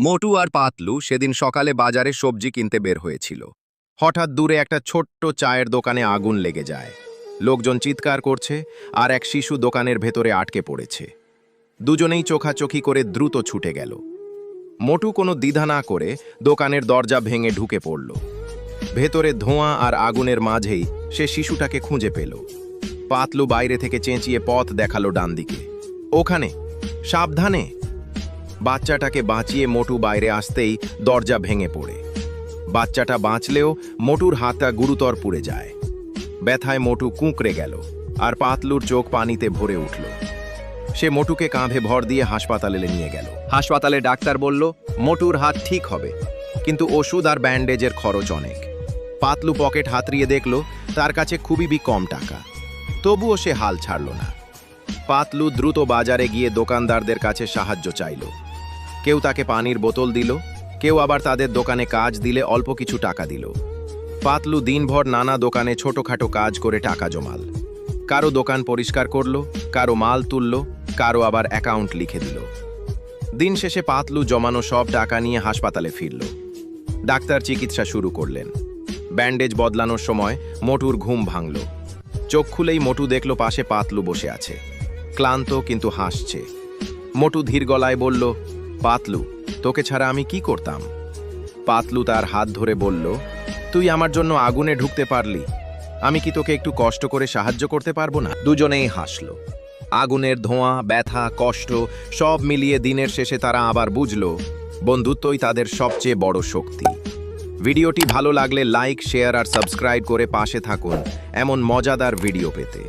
মোটু আর পাতলু সেদিন সকালে বাজারে সবজি কিনতে বের হয়েছিল। হঠাৎ দূরে একটা ছোট্ট চায়ের দোকানে আগুন লেগে যায়। লোকজন চিৎকার করছে আর এক শিশু দোকানের ভেতরে আটকে পড়েছে। দুজনেই চোখাচোখি করে দ্রুত ছুটে গেল। মোটু কোনো দ্বিধা না করে দোকানের দরজা ভেঙে ঢুকে পড়ল। ভেতরে ধোঁয়া আর আগুনের মাঝেই সে শিশুটাকে খুঁজে পেল। পাতলু বাইরে থেকে চেঁচিয়ে পথ দেখাল ডান দিকে ওখানে? সাবধানে? বাচ্চাটাকে বাঁচিয়ে মোটু বাইরে আসতেই দরজা ভেঙে পড়ে। বাচ্চাটা বাঁচলেও মোটুর হাতটা গুরুতর পুড়ে যায়। ব্যথায় মোটু কুঁকড়ে গেল আর পাতলুর চোখ পানিতে ভরে উঠল। সে মোটুকে কাঁধে ভর দিয়ে হাসপাতালে নিয়ে গেল। হাসপাতালে ডাক্তার বলল, মোটুর হাত ঠিক হবে, কিন্তু ওষুধ আর ব্যান্ডেজের খরচ অনেক। পাতলু পকেট হাতড়িয়ে দেখল, তার কাছে খুবই কম টাকা। তবুও সে হাল ছাড়ল না। পাতলু দ্রুত বাজারে গিয়ে দোকানদারদের কাছে সাহায্য চাইল। কেউ তাকে পানির বোতল দিল, কেউ আবার তাদের দোকানে কাজ দিলে অল্প কিছু টাকা দিল। পাতলু দিনভর নানা দোকানে ছোটখাটো কাজ করে টাকা জমাল। কারও দোকান পরিষ্কার করল, কারও মাল তুলল, কারও আবার অ্যাকাউন্ট লিখে দিল। দিন শেষে পাতলু জমানো সব টাকা নিয়ে হাসপাতালে ফিরল। ডাক্তার চিকিৎসা শুরু করলেন। ব্যান্ডেজ বদলানোর সময় মোটুর ঘুম ভাঙল। চোখ খুলেই মোটু দেখল পাশে পাতলু বসে আছে। ক্লান্ত কিন্তু হাসছে। মোটু ধীর গলায় বলল পাতলু, তোকে ছাড়া আমি কি করতাম? পাতলু তার হাত ধরে বলল, তুই আমার জন্য আগুনে ঢুকতে পারলি। আমি কি তোকে একটু কষ্ট করে সাহায্য করতে পারব না? দুজনেই হাসল। আগুনের ধোঁয়া, ব্যথা, কষ্ট সব মিলিয়ে দিনের শেষে তারা আবার বুঝল, বন্ধুত্বই তাদের সবচেয়ে বড় শক্তি। ভিডিওটি ভালো লাগলে লাইক, শেয়ার আর সাবস্ক্রাইব করে পাশে থাকুন। এমন মজাদার ভিডিও পেতে।